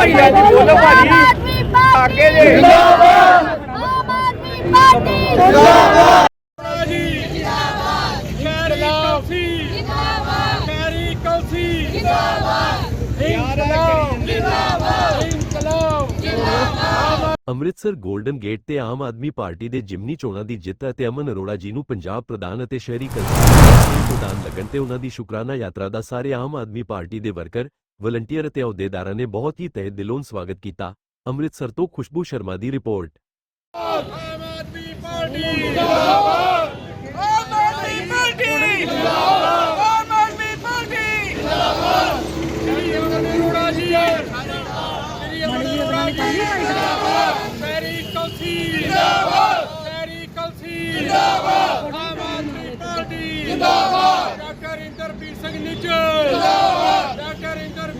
ਭਾਜੀ ਬੋਲੋ ਭਾਜੀ। ਅੱਗੇ ਜੇ। ਜਿੰਦਾਬਾਦ ਆਮ ਆਦਮੀ ਪਾਰਟੀ ਜਿੰਦਾਬਾਦ ਅੰਮ੍ਰਿਤਸਰ 골ਡਨ ਗੇਟ ਤੇ ਆਮ ਆਦਮੀ ਪਾਰਟੀ ਦੇ ਜਿਮਨੀ ਚੋਣਾਂ ਦੀ ਜਿੱਤ ਅਤੇ ਅਮਨ ਅਰੋੜਾ ਜੀ ਨੂੰ ਪੰਜਾਬ ਪ੍ਰਧਾਨ ਅਤੇ ਸ਼ਹਿਰੀ ਕੌਂਸਲ ਪ੍ਰਧਾਨ ਲੱਗਣ ਤੇ ਉਹਨਾਂ ਦੀ ਸ਼ੁਕਰਾਨਾ ਯਾਤਰਾ ਦਾ ਸਾਰੇ ਆਮ ਆਦਮੀ ਪਾਰਟੀ ਦੇ ਵਰਕਰ ਵਲੰਟੀਅਰ ਅਤੇ ਅਹੁਦੇਦਾਰਾਂ ਨੇ ਬਹੁਤ ਹੀ ਤਹਿ ਦਿਲੋਂ ਸਵਾਗਤ ਕੀਤਾ ਅੰਮ੍ਰਿਤਸਰ ਤੋਂ ਖੁਸ਼ਬੂ ਸ਼ਰਮਾ ਦੀ ਰਿਪੋਰਟ ਆਮ ਆਦਮੀ ਪਾਰਟੀ ਜਿੰਦਾਬਾਦ ਆਮ ਆਦਮੀ ਪਾਰਟੀ ਜਿੰਦਾਬਾਦ ਆਮ ਆਦਮੀ ਪਾਰਟੀ ਜਿੰਦਾਬਾਦ ਸ਼੍ਰੀ ਅਮਨ ਅਰੋੜਾ ਜੀ ਸ਼੍ਰੀ ਅਮਨ ਅਰੋੜਾ ਜੀ ਜਿੰਦਾਬਾਦ ਖੈਰੀ ਕਲਸੀ ਜਿੰਦਾਬਾਦ ਖੈਰੀ ਕਲਸੀ ਜਿੰਦਾਬਾਦ ਆਮ ਆਦਮੀ ਪਾਰਟੀ ਜਿੰਦਾਬਾਦ ਡਾਕਟਰ ਇੰਦਰਬੀਰ ਸਿੰਘ ਨਿੱਜਰ ਜਿੰਦਾਬਾਦ ਡਾਕਟਰ ਇੰਦਰਬੀਰ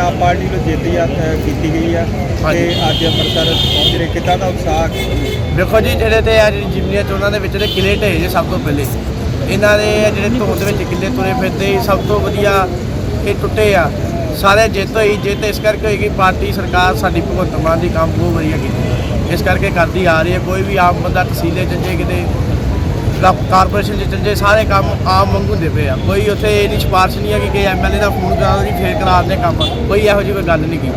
ਆਪ ਪਾਰਟੀ ਨੂੰ ਜਿੱਤ ਕੀਤੀ ਗਈ ਆ ਤੇ ਅੱਜ ਅੰਮ੍ਰਿਤਸਰ ਪਹੁੰਚ ਰਹੇ। ਕਿੱਦਾਂ ਦਾ ਉਤਸ਼ਾਹ ਦੇਖੋ ਜੀ ਜਿਹੜੇ ਤੇ ਅੱਜ ਜਿਮਨੀਆਂ ਚੋਣਾਂ ਦੇ ਵਿੱਚ ਤੇ ਕਿਲੇ ਢਏ ਜੇ ਸਭ ਤੋਂ ਪਹਿਲੇ। ਇਹਨਾਂ ਦੇ ਜਿਹੜੇ ਧੁੰਦ ਵਿੱਚ ਕਿਲੇ ਤੁਰੇ ਫਿਰਦੇ ਸਭ ਤੋਂ ਵਧੀਆ ਇਹ ਟੁੱਟੇ ਆ। ਸਾਰੇ ਜਿੱਤ ਹੋਈ ਜਿੱਤ ਇਸ ਕਰਕੇ ਹੋਈ ਕਿ ਪਾਰਟੀ ਸਰਕਾਰ ਸਾਡੀ ਭਗਵੰਤ ਮਾਨ ਦੀ ਕੰਮ ਬਹੁਤ ਵਧੀਆ ਕੀਤੀ। ਇਸ ਕਰਕੇ ਕਰਦੀ ਆ ਰਹੀ ਹੈ। ਕੋਈ ਵੀ ਆਮ ਬੰਦਾ ਤਹਿਸੀਲੇ ਚ ਜੇ ਕਿਤੇ ਕਾਰਪੋਰੇਸ਼ਨ ਚ ਚੱਲ, ਸਾਰੇ ਕੰਮ ਆਮ ਵਾਂਗੂ ਹੁੰਦੇ ਪਏ ਆ। ਕੋਈ ਉੱਥੇ ਇਹ ਨਹੀਂ ਸਿਫਾਰਿਸ਼ ਨਹੀਂ ਹੈ ਕਿ ਕਿ ਐਮਐਲਏ ਦਾ ਫੋਨ ਕਰਾ ਦਿਓ ਫੇਰ ਕਰਾ ਦਿੰਦੇ ਕੰਮ। ਕੋਈ ਇਹੋ ਜਿਹੀ ਕੋਈ ਗੱਲ ਨਹੀਂ ਕੀ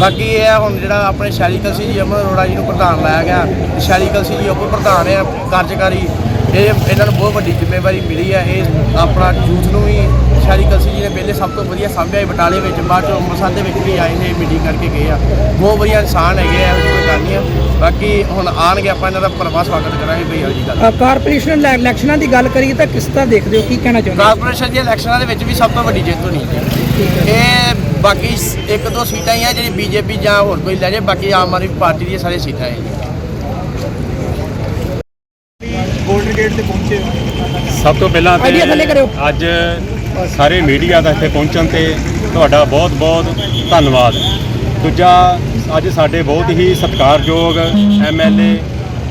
ਬਾਕੀ ਇਹ ਆ ਹੁਣ ਜਿਹੜਾ ਆਪਣੇ ਸ਼ੈਲੀ ਕਲਸੀ ਜੀ, ਅਮਨ ਅਰੋੜਾ ਜੀ ਨੂੰ ਪ੍ਰਧਾਨ ਲਾਇਆ ਗਿਆ। ਸ਼ੈਲੀਕਲ ਸੀ ਜੀ, ਉਹ ਪ੍ਰਧਾਨ ਆ, ਕਾਰਜਕਾਰੀ। ਇਹ ਇਹਨਾਂ ਨੂੰ ਬਹੁਤ ਵੱਡੀ ਜ਼ਿੰਮੇਵਾਰੀ ਮਿਲੀ ਆ। ਇਹ ਆਪਣਾ ਯੂਥ ਨੂੰ ਵੀ ਸ਼ੈਲੀ ਕਲਸੀ ਜੀ ਨੇ ਪਹਿਲੇ ਸਭ ਤੋਂ ਵਧੀਆ ਸਾਂਭਿਆ ਬਟਾਲੇ ਵਿੱਚ ਬਾਅਦ ਚੋਂ ਅੰਮ੍ਰਿਤਸਰ ਦੇ ਵਿੱਚ ਵੀ ਆਏ ਨੇ ਮੀਟਿੰਗ ਕਰਕੇ ਗਏ ਆ। ਬਹੁਤ ਵਧੀਆ ਇਨਸਾਨ ਹੈਗੇ ਆ ਕੋਈ ਗੱਲ ਨਹੀਂ ਆ। ਬਾਕੀ ਹੁਣ ਆਣਗੇ ਆਪਾਂ ਇਹਨਾਂ ਦਾ ਭਰਵਾਂ ਸਵਾਗਤ ਕਰਾਂਗੇ ਇਹੋ ਜਿਹੀ ਗੱਲ। ਕਾਰਪੋਰੇਸ਼ਨ ਇਲੈ- ਇਲੈਕਸ਼ਨਾਂ ਦੀ ਗੱਲ ਕਰੀਏ ਤਾਂ ਕਿਸ ਤਰ੍ਹਾਂ ਦੇਖਦੇ ਹੋ ਕੀ ਕਹਿਣਾ ਚਾਹੁੰਦੇ ਹੋ? ਕਾਰਪੋਰੇਸ਼ਨ ਦੀਆਂ ਇਲੈਕਸ਼ਨਾਂ ਦੇ ਵਿੱਚ ਵੀ ਸਭ ਤੋਂ ਵੱਡੀ ਜਿੱਤ ਹੋਣੀ ਹੈ। ਇਹ ਬਾਕੀ ਇੱਕ ਦੋ ਸੀਟਾਂ ਹੀ ਆ ਜਿਹੜੀ ਬੀਜੇਪੀ ਜਾਂ ਹੋਰ ਕੋਈ ਲੈ ਜੇ ਬਾਕੀ ਆਮ ਆਦਮੀ ਪਾਰਟੀ ਦੀਆਂ ਸਾਰੀਆਂ ਸੀਟਾਂ ਹੈ। ਗੋਲਡਨ ਗੇਟ ਤੇ ਪਹੁੰਚੇ ਸਭ ਤੋਂ ਪਹਿਲਾਂ ਤੇ। ਅੱਜ ਸਾਰੇ ਮੀਡੀਆ ਦਾ ਇੱਥੇ ਪਹੁੰਚਣ ਤੇ ਤੁਹਾਡਾ ਬਹੁਤ-ਬਹੁਤ ਧੰਨਵਾਦ। ਦੂਜਾ, ਅੱਜ ਸਾਡੇ ਬਹੁਤ ਹੀ ਸਤਿਕਾਰਯੋਗ ਐਮਐਲਏ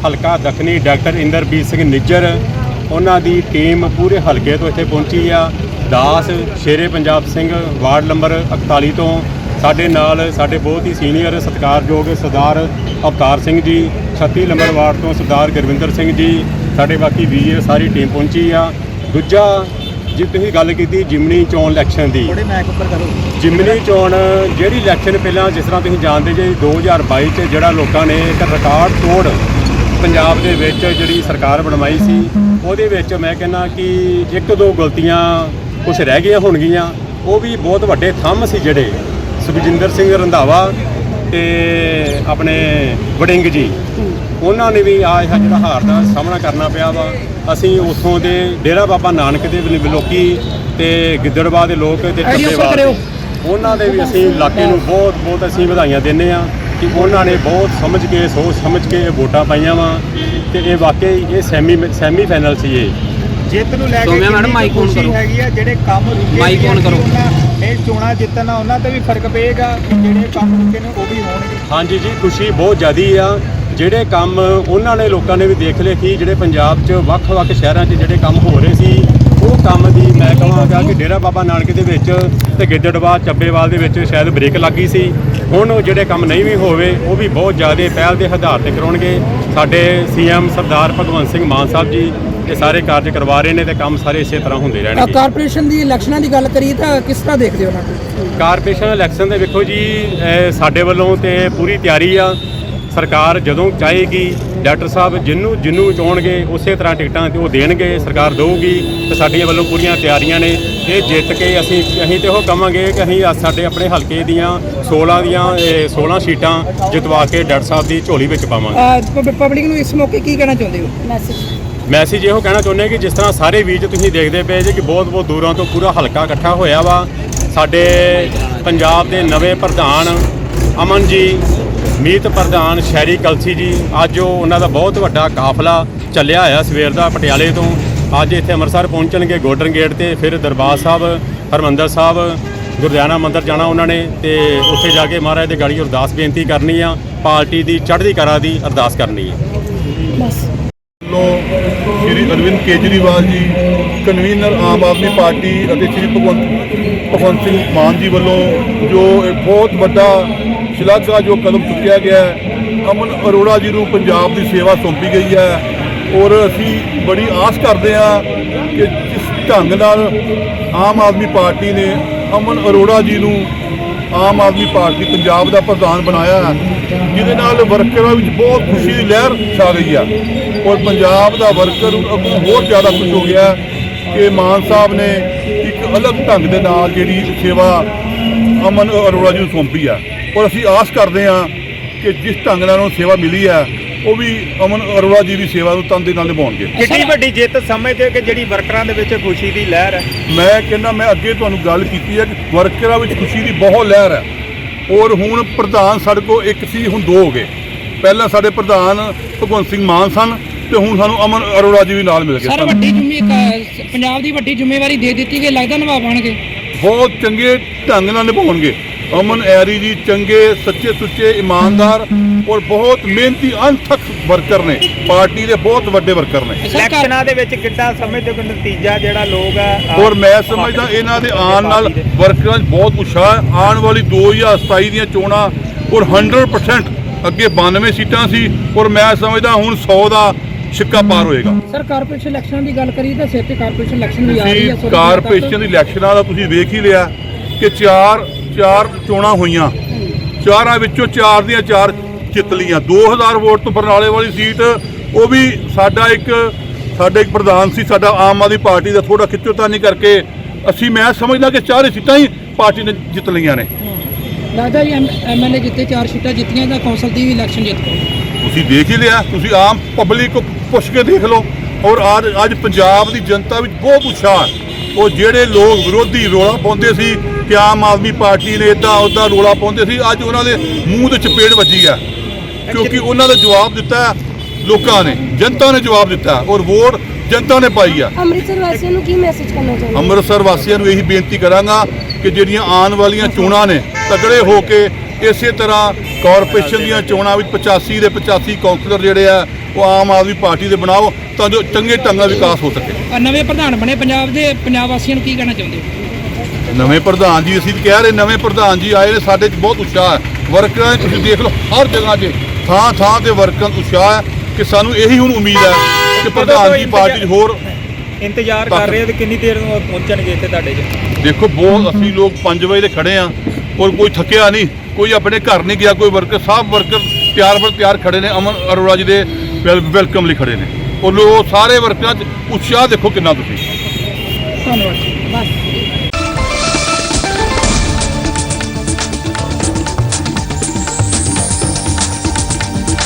ਹਲਕਾ ਦੱਖਣੀ ਡਾਕਟਰ ਇੰਦਰਬੀਰ ਸਿੰਘ ਨਿੱਜਰ, ਉਹਨਾਂ ਦੀ ਟੀਮ ਪੂਰੇ ਹਲਕੇ ਤੋਂ ਇੱਥੇ ਪਹੁੰਚੀ ਆ। ਦਾਸ ਸ਼ੇਰੇ ਪੰਜਾਬ ਸਿੰਘ, ਵਾਰਡ ਨੰਬਰ 41 ਤੋਂ ਸਾਡੇ ਨਾਲ ਸਾਡੇ ਬਹੁਤ ਹੀ ਸੀਨੀਅਰ, ਸਤਿਕਾਰਯੋਗ ਸਰਦਾਰ ਅਵਤਾਰ ਸਿੰਘ ਜੀ 36 ਨੰਬਰ ਵਾਰਡ ਤੋਂ ਸਰਦਾਰ ਗੁਰਵਿੰਦਰ ਸਿੰਘ ਜੀ, ਸਾਡੇ ਬਾਕੀ ਵੀਰ, ਸਾਰੀ ਟੀਮ ਪਹੁੰਚੀ ਆ। ਦੂਜਾ ਜੇ ਤੁਸੀਂ ਗੱਲ ਕੀਤੀ ਜਿਮਨੀ ਚੋਣ ਇਲੈਕਸ਼ਨ ਦੀ ਥੋੜੇ ਮੈਕ ਉੱਪਰ ਕਰੋ। ਜਿਮਨੀ ਚੋਣ ਜਿਹੜੀ ਇਲੈਕਸ਼ਨ ਪਹਿਲਾਂ ਜਿਸ ਤਰ੍ਹਾਂ ਤੁਸੀਂ ਜਾਣਦੇ ਜੇ 2022 ਚ ਜਿਹੜਾ ਲੋਕਾਂ ਨੇ ਇੱਕ ਰਿਕਾਰਡ ਤੋੜ ਪੰਜਾਬ ਦੇ ਵਿੱਚ ਜਿਹੜੀ ਸਰਕਾਰ ਬਣਵਾਈ ਸੀ ਉਹਦੇ ਵਿੱਚ ਮੈਂ ਕਹਿੰਦਾ ਕਿ ਇੱਕ ਦੋ ਗਲਤੀਆਂ ਕੁਝ ਰਹਿ ਗਈਆਂ ਹੋਣਗੀਆਂ। ਉਹ ਵੀ ਬਹੁਤ ਵੱਡੇ ਥੰਮ ਸੀ ਜਿਹੜੇ ਸੁਖਜਿੰਦਰ ਸਿੰਘ ਰੰਧਾਵਾ ਤੇ ਆਪਣੇ ਵੜਿੰਗ ਜੀ। ਉਹਨਾਂ ਨੇ ਵੀ ਆ ਜਿਹੜਾ ਹਾਰ ਦਾ ਸਾਹਮਣਾ ਕਰਨਾ ਪਿਆ ਵਾ ਅਸੀਂ ਉਥੋਂ ਦੇ ਡੇਰਾ ਬਾਬਾ ਨਾਨਕ ਦੇ ਵੀ ਲੋਕੀ ਤੇ ਗਿੱਦੜਵਾ ਦੇ ਲੋਕ ਤੇ ਕਰਿਓ। ਉਹਨਾਂ ਦੇ ਵੀ ਅਸੀਂ ਇਲਾਕੇ ਨੂੰ ਬਹੁਤ ਬਹੁਤ ਅਸੀਂ ਵਧਾਈਆਂ ਦਿੰਦੇ ਆ ਕਿ ਉਹਨਾਂ ਨੇ ਬਹੁਤ ਸਮਝ ਕੇ ਸੋਚ ਸਮਝ ਕੇ ਇਹ ਵੋਟਾਂ ਪਾਈਆਂ ਵਾ ਤੇ ਇਹ ਵਾਕਈ ਇਹ ਸੈਮੀ ਸੈਮੀ ਫਾਈਨਲ ਸੀ ਇਹ ਜਿੱਤ ਨੂੰ ਲੈ ਕੇ ਸੌਮਿਆ ਮੈਡਮ, ਮਾਈਕ ਔਨ ਕਰੋ। ਹੈਗੀ ਆ ਜਿਹੜੇ ਕੰਮ ਰੁਕੇ ਮਾਈਕ ਔਨ ਕਰੋ। ਇਹ ਚੋਣਾਂ ਜਿੱਤਣਾ ਉਹਨਾਂ ਤੇ ਵੀ ਫ਼ਰਕ ਪਏਗਾ ਜਿਹੜੇ ਕੰਮ ਰੁਕੇ ਨੇ ਉਹ ਵੀ ਹੋਣਗੇ ਹਾਂਜੀ ਜੀ ਖੁਸ਼ੀ ਬਹੁਤ ਜ਼ਿਆਦੀ ਆ ਜਿਹੜੇ ਕੰਮ ਉਹਨਾਂ ਨੇ ਲੋਕਾਂ ਨੇ ਵੀ ਦੇਖ ਲਏ ਕਿ ਜਿਹੜੇ ਪੰਜਾਬ 'ਚ ਵੱਖ-ਵੱਖ ਸ਼ਹਿਰਾਂ 'ਚ ਜਿਹੜੇ ਕੰਮ ਹੋ ਰਹੇ ਸੀ ਉਹ ਕੰਮ ਦੀ ਮੈਂ ਕਹਾਂਗਾ ਕਿ ਡੇਰਾ ਬਾਬਾ ਨਾਨਕ ਦੇ ਵਿੱਚ ਤੇ ਗਿੱਦੜਵਾ ਚੱਬੇਵਾਲ ਦੇ ਵਿੱਚ ਸ਼ਾਇਦ ਬ੍ਰੇਕ ਲੱਗੀ ਸੀ। ਹੁਣ ਉਹ ਜਿਹੜੇ ਕੰਮ ਨਹੀਂ ਵੀ ਹੋਵੇ ਉਹ ਵੀ ਬਹੁਤ ਜ਼ਿਆਦਾ ਪਹਿਲ ਦੇ ਆਧਾਰ ਤੇ ਕਰਾਉਣਗੇ। ਸਾਡੇ ਸੀਐਮ ਸਰਦਾਰ ਭਗਵੰਤ ਸਿੰਘ ਮਾਨ ਸਾਹਿਬ ਜੀ ਇਹ ਸਾਰੇ ਕਾਰਜ ਕਰਵਾ ਰਹੇ ਨੇ ਤੇ ਕੰਮ ਸਾਰੇ ਇਸੇ ਤਰ੍ਹਾਂ ਹੁੰਦੇ ਰਹਿਣਗੇ। ਕਾਰਪੋਰੇਸ਼ਨ ਦੀ ਇਲੈਕਸ਼ਨਾਂ ਦੀ ਗੱਲ ਕਰੀਏ ਤਾਂ ਕਿਸ ਤਰ੍ਹਾਂ ਦੇਖਦੇ ਹੋ ਨੂੰ? ਕਾਰਪੋਰੇਸ਼ਨ ਇਲੈਕਸ਼ਨ ਦੇ ਵੇਖੋ ਜੀ ਸਾਡੇ ਵੱਲੋਂ ਤੇ ਪੂਰੀ ਤਿਆਰੀ ਆ। ਸਰਕਾਰ ਜਦੋਂ ਚਾਹੇਗੀ ਡਾਕਟਰ ਸਾਹਿਬ ਜਿੰਨੂੰ ਜਿੰਨੂੰ ਚਾਹਣਗੇ ਉਸੇ ਤਰ੍ਹਾਂ ਟਿਕਟਾਂ ਤੇ ਉਹ ਦੇਣਗੇ ਸਰਕਾਰ ਦੇਊਗੀ ਤੇ ਸਾਡੀਆਂ ਵੱਲੋਂ ਪੂਰੀਆਂ ਤਿਆਰੀਆਂ ਨੇ। ਇਹ ਜਿੱਤ ਕੇ ਅਸੀਂ ਅਸੀਂ ਤੇ ਉਹ ਕਵਾਂਗੇ ਕਿ ਅਸੀਂ ਸਾਡੇ ਆਪਣੇ ਹਲਕੇ ਦੀਆਂ 16 ਦੀਆਂ ਇਹ 16 ਸੀਟਾਂ ਜਿਤਵਾ ਕੇ ਡਾਕਟਰ ਸਾਹਿਬ ਦੀ ਝੋਲੀ ਵਿੱਚ ਪਾਵਾਂਗੇ। ਪਬਲਿਕ ਨੂੰ ਇਸ ਮੌਕੇ ਕੀ ਕਹਿਣਾ ਚਾਹੁੰਦੇ ਹੋ? ਮੈਸੇਜ ਇਹੋ ਕਹਿਣਾ ਚਾਹੁੰਦੇ ਹਾਂ ਕਿ ਜਿਸ ਤਰ੍ਹਾਂ ਸਾਰੇ ਵੀਰ ਤੁਸੀਂ ਦੇਖਦੇ ਪਏ ਜੇ ਕਿ ਬਹੁਤ ਬਹੁਤ ਦੂਰਾਂ ਤੋਂ ਪੂਰਾ ਹਲਕਾ ਇਕੱਠਾ ਹੋਇਆ ਵਾ। ਸਾਡੇ ਪੰਜਾਬ ਦੇ ਨਵੇਂ ਪ੍ਰਧਾਨ ਅਮਨ ਜੀ ਮੀਤ ਪ੍ਰਧਾਨ ਸ਼ਹਿਰੀ ਕਲਸੀ ਜੀ ਅੱਜ ਉਹ ਉਹਨਾਂ ਦਾ ਬਹੁਤ ਵੱਡਾ ਕਾਫਲਾ ਚੱਲਿਆ ਹੋਇਆ ਸਵੇਰ ਦਾ ਪਟਿਆਲੇ ਤੋਂ। ਅੱਜ ਇੱਥੇ ਅੰਮ੍ਰਿਤਸਰ ਪਹੁੰਚਣਗੇ ਗੋਲਡਨ ਗੇਟ ਤੇ ਫਿਰ ਦਰਬਾਰ ਸਾਹਿਬ ਹਰਮੰਦਰ ਸਾਹਿਬ ਗੁਰਦਿਆਣਾ ਮੰਦਿਰ ਜਾਣਾ ਉਹਨਾਂ ਨੇ ਤੇ ਉੱਥੇ ਜਾ ਕੇ ਮਹਾਰਾਜ ਦੇ ਗਾੜੀ ਅਰਦਾਸ ਬੇਨਤੀ ਕਰਨੀ ਆ ਪਾਰਟੀ ਦੀ ਚੜ੍ਹਦੀ ਕਲਾ ਦੀ ਅਰਦਾਸ ਕਰਨੀ ਹੈ ਵੱਲੋਂ ਸ਼੍ਰੀ ਅਰਵਿੰਦ ਕੇਜਰੀਵਾਲ ਜੀ ਕਨਵੀਨਰ ਆਮ ਆਦਮੀ ਪਾਰਟੀ ਅਤੇ ਸ਼੍ਰੀ ਭਗਵੰਤ ਭਗਵੰਤ ਸਿੰਘ ਮਾਨ ਜੀ ਵੱਲੋਂ ਜੋ ਇੱਕ ਬਹੁਤ ਵੱਡਾ ਸ਼ਲਾਘਾ ਜੋ ਕਦਮ ਚੁੱਕਿਆ ਗਿਆ ਹੈ ਅਮਨ ਅਰੋੜਾ ਜੀ ਨੂੰ ਪੰਜਾਬ ਦੀ ਸੇਵਾ ਸੌਂਪੀ ਗਈ ਹੈ ਔਰ ਅਸੀਂ ਬੜੀ ਆਸ ਕਰਦੇ ਹਾਂ ਕਿ ਜਿਸ ਢੰਗ ਨਾਲ ਆਮ ਆਦਮੀ ਪਾਰਟੀ ਨੇ ਅਮਨ ਅਰੋੜਾ ਜੀ ਨੂੰ ਆਮ ਆਦਮੀ ਪਾਰਟੀ ਪੰਜਾਬ ਦਾ ਪ੍ਰਧਾਨ ਬਣਾਇਆ ਹੈ, ਜਿਹਦੇ ਨਾਲ ਵਰਕਰਾਂ ਵਿੱਚ ਬਹੁਤ ਖੁਸ਼ੀ ਦੀ ਲਹਿਰ ਛਾ ਗਈ ਆ ਔਰ ਪੰਜਾਬ ਦਾ ਵਰਕਰ ਹੁਣ ਅੱਗੋਂ ਹੋਰ ਜ਼ਿਆਦਾ ਖੁਸ਼ ਹੋ ਗਿਆ ਕਿ ਮਾਨ ਸਾਹਿਬ ਨੇ ਇੱਕ ਅਲੱਗ ਢੰਗ ਦੇ ਨਾਲ ਜਿਹੜੀ ਸੇਵਾ ਅਮਨ ਅਰੋੜਾ ਜੀ ਨੂੰ ਸੌਂਪੀ ਆ ਔਰ ਅਸੀਂ ਆਸ ਕਰਦੇ ਹਾਂ ਕਿ ਜਿਸ ਢੰਗ ਨਾਲ ਉਹਨੂੰ ਸੇਵਾ ਮਿਲੀ ਆ ਉਹ ਵੀ ਅਮਨ ਅਰੋੜਾ ਜੀ ਦੀ ਸੇਵਾ ਨੂੰ ਤਨ ਦੇ ਨਾਲ ਨਿਭਾਉਣਗੇ। ਕਿੰਨੀ ਵੱਡੀ ਜਿੱਤ ਸਮਝਦੇ ਹੋ ਕਿ ਜਿਹੜੀ ਵਰਕਰਾਂ ਦੇ ਵਿੱਚ ਖੁਸ਼ੀ ਦੀ ਲਹਿਰ ਹੈ? ਮੈਂ ਕਹਿੰਦਾ ਮੈਂ ਅੱਗੇ ਤੁਹਾਨੂੰ ਗੱਲ ਕੀਤੀ ਹੈ ਕਿ ਵਰਕਰਾਂ ਵਿੱਚ ਖੁਸ਼ੀ ਦੀ ਬਹੁਤ ਲਹਿਰ ਹੈ। ਔਰ ਹੁਣ ਪ੍ਰਧਾਨ ਸਾਡੇ ਕੋਲ ਇੱਕ ਸੀ ਹੁਣ ਦੋ ਹੋ ਗਏ। ਪਹਿਲਾਂ ਸਾਡੇ ਪ੍ਰਧਾਨ ਭਗਵੰਤ ਸਿੰਘ ਮਾਨ ਸਨ ਤੇ ਹੁਣ ਸਾਨੂੰ ਅਮਨ ਅਰੋੜਾ ਜੀ ਵੀ ਨਾਲ ਮਿਲ ਗਏ ਸਰ ਵੱਡੀ ਜ਼ਿੰਮੇ ਪੰਜਾਬ ਦੀ ਵੱਡੀ ਜ਼ਿੰਮੇਵਾਰੀ ਦੇ ਦਿੱਤੀ ਗਈ ਲੱਗਦਾ ਨਿਭਾ ਪਾਉਣਗੇ ਬਹੁਤ ਚੰਗੇ ਢੰਗ ਨਾਲ ਨਿਭਾਉਣਗੇ। ਅਮਨ ਐਰੀ ਜੀ ਚੰਗੇ ਸੱਚੇ ਸੁੱਚੇ ਇਮਾਨਦਾਰ ਔਰ ਬਹੁਤ ਮਿਹਨਤੀ ਅਣਥੱਕ ਵਰਕਰ ਨੇ। ਪਾਰਟੀ ਦੇ ਬਹੁਤ ਵੱਡੇ ਵਰਕਰ ਨੇ। ਇਲੈਕਸ਼ਨਾਂ ਦੇ ਵਿੱਚ ਕਿੱਦਾਂ ਸਮਝਦੇ ਹੋ ਕਿ ਨਤੀਜਾ ਜਿਹੜਾ ਲੋਕ ਆ ਔਰ ਮੈਂ ਸਮਝਦਾ ਇਹਨਾਂ ਦੇ ਆਉਣ ਨਾਲ ਵਰਕਰਾਂ 'ਚ ਬਹੁਤ ਉਤਸ਼ਾਹ ਆਉਣ ਵਾਲੀ 2027 ਦੀਆਂ ਚੋਣਾਂ ਔਰ 100% ਅੱਗੇ 92 ਸੀਟਾਂ ਸੀ ਔਰ ਮੈਂ ਸਮਝਦਾ ਹੁਣ 100 ਦਾ ਛਿੱਕਾ ਪਾਰ ਹੋਏਗਾ। ਸਰ ਕਾਰਪੋਰੇਸ਼ਨ ਇਲੈਕਸ਼ਨ ਦੀ ਗੱਲ ਕਰੀ ਤਾਂ ਸਿਰ ਤੇ ਕਾਰਪੋਰੇਸ਼ਨ ਇਲੈਕਸ਼ਨ ਵੀ ਆ ਰਹੀ ਹੈ ਕਾਰਪੋਰੇਸ਼ਨ ਦੀ ਇਲੈਕਸ਼ਨਾਂ ਦਾ ਤੁਸੀਂ ਵੇਖ ਹੀ ਲਿਆ ਕਿ ਚਾਰ ਚਾਰ ਚੋਣਾਂ ਹੋਈਆਂ। ਚਾਰਾਂ ਵਿੱਚੋਂ ਚਾਰ ਦੀਆਂ ਚਾਰ ਜਿੱਤ ਲਈਆਂ। 2000 ਵੋਟ ਤੋਂ ਬਰਨਾਲੇ ਵਾਲੀ ਸੀਟ ਉਹ ਵੀ ਸਾਡਾ ਇੱਕ ਸਾਡੇ ਇੱਕ ਪ੍ਰਧਾਨ ਸੀ ਸਾਡਾ ਆਮ ਆਦਮੀ ਪਾਰਟੀ ਦਾ ਥੋੜਾ ਖਿੱਚੋਤਾਨੀ ਕਰਕੇ ਅਸੀਂ ਮੈਂ ਸਮਝਦਾ ਕਿ ਚਾਰੇ ਸੀਟਾਂ ਹੀ ਪਾਰਟੀ ਨੇ ਜਿੱਤ ਲਈਆਂ ਨੇ। ਲੱਗਦਾ ਜੀ ਐਮਐਲਏ ਜਿੱਤੇ ਚਾਰ ਸੀਟਾਂ ਜਿੱਤੀਆਂ ਤਾਂ ਕੌਂਸਲ ਦੀ ਵੀ ਇਲੈਕਸ਼ਨ ਜਿੱਤ ਗਏ। ਤੁਸੀਂ ਦੇਖ ਹੀ ਲਿਆ ਤੁਸੀਂ ਆਮ ਪਬਲਿਕ ਨੂੰ ਪੁੱਛ ਕੇ ਦੇਖ ਲਓ। ਔਰ ਅੱਜ ਅੱਜ ਪੰਜਾਬ ਦੀ ਜਨਤਾ ਵਿੱਚ ਬਹੁਤ ਉਤਸ਼ਾਹ। ਉਹ ਜਿਹੜੇ ਲੋਕ ਵਿਰੋਧੀ ਰੋਲਾ ਪਾਉਂਦੇ ਸੀ ਕਿ ਆਮ ਆਦਮੀ ਪਾਰਟੀ ਨੇ ਇਦਾਂ ਉਦਾਂ ਰੋਲਾ ਪਾਉਂਦੇ ਸੀ। ਅੱਜ ਉਹਨਾਂ ਦੇ ਮੂੰਹ ਤੇ ਚਪੇੜ ਵੱਜੀ ਹੈ। ਕਿਉਂਕਿ ਉਹਨਾਂ ਦਾ ਜਵਾਬ ਦਿੱਤਾ ਲੋਕਾਂ ਨੇ ਜਨਤਾ ਨੇ ਜਵਾਬ ਦਿੱਤਾ ਔਰ ਵੋਟ ਜਨਤਾ ਨੇ ਪਾਈ ਆ ਅੰਮ੍ਰਿਤਸਰ ਵਾਸੀਆਂ ਨੂੰ ਕੀ ਮੈਸੇਜ ਕਰਨਾ ਚਾਹੁੰਦੇ? ਅੰਮ੍ਰਿਤਸਰ ਵਾਸੀਆਂ ਨੂੰ ਇਹੀ ਬੇਨਤੀ ਕਰਾਂਗਾ ਕਿ ਜਿਹੜੀਆਂ ਆਉਣ ਵਾਲੀਆਂ ਚੋਣਾਂ ਨੇ ਤਗੜੇ ਹੋ ਕੇ ਇਸੇ ਤਰ੍ਹਾਂ ਕਾਰਪੋਰੇਸ਼ਨ ਦੀਆਂ ਚੋਣਾਂ ਵਿੱਚ 85 ਦੇ 85 ਕਾਉਂਸਲਰ ਜਿਹੜੇ ਆ ਉਹ ਆਮ ਆਦਮੀ ਪਾਰਟੀ ਦੇ ਬਣਾਓ ਤਾਂ ਜੋ ਚੰਗੇ ਢੰਗ ਨਾਲ ਵਿਕਾਸ ਹੋ ਸਕੇ। ਨਵੇਂ ਪ੍ਰਧਾਨ ਬਣੇ ਪੰਜਾਬ ਦੇ ਪੰਜਾਬ ਵਾਸੀਆਂ ਨੂੰ ਕੀ ਕਹਿਣਾ ਚਾਹੁੰਦੇ ਹੋ? ਨਵੇਂ ਪ੍ਰਧਾਨ ਜੀ ਅਸੀਂ ਕਹਿ ਰਹੇ ਨਵੇਂ ਪ੍ਰਧਾਨ ਜੀ ਆਏ ਨੇ ਸਾਡੇ 'ਚ ਬਹੁਤ ਉਤਸ਼ਾਹ ਹੈ। ਵਰਕਰਾਂ 'ਚ ਤੁਸੀਂ ਦੇਖ ਲਓ ਹਰ ਜਗ੍ਹਾ 'ਤੇ ਥਾਂ ਥਾਂ ਤੇ ਵਰਕਰਾਂ 'ਚ ਉਤਸ਼ਾਹ ਹੈ ਕਿ ਸਾਨੂੰ ਇਹੀ ਹੁਣ ਉਮੀਦ ਹੈ ਕਿ ਪ੍ਰਧਾਨ ਜੀ ਪਾਰਟੀ 'ਚ ਹੋਰ ਇੰਤਜ਼ਾਰ ਕਰ ਰਹੇ ਹੋ ਤੇ ਕਿੰਨੀ ਦੇਰ ਨੂੰ ਉਹ ਪਹੁੰਚਣਗੇ ਇੱਥੇ ਤੁਹਾਡੇ 'ਚ? ਦੇਖੋ ਬਹੁਤ ਅਸੀਂ ਲੋਕ 5 ਵਜੇ ਦੇ ਖੜੇ ਆ ਔਰ ਕੋਈ ਥੱਕਿਆ ਨਹੀਂ ਕੋਈ ਆਪਣੇ ਘਰ ਨਹੀਂ ਗਿਆ ਕੋਈ ਵਰਕਰ ਸਭ ਵਰਕਰ ਤਿਆਰ ਬਰ ਤਿਆਰ ਖੜੇ ਨੇ ਅਮਨ ਅਰੋੜਾ ਜੀ ਦੇ ਵੈਲ- ਵੈਲਕਮ ਲਈ ਖੜੇ ਨੇ। ਔਰ ਲੋ ਸਾਰੇ ਵਰਕਰਾਂ 'ਚ ਉਤਸ਼ਾਹ ਦੇਖੋ ਕਿੰਨਾ ਤੁਸੀਂ। ਧੰਨਵਾਦ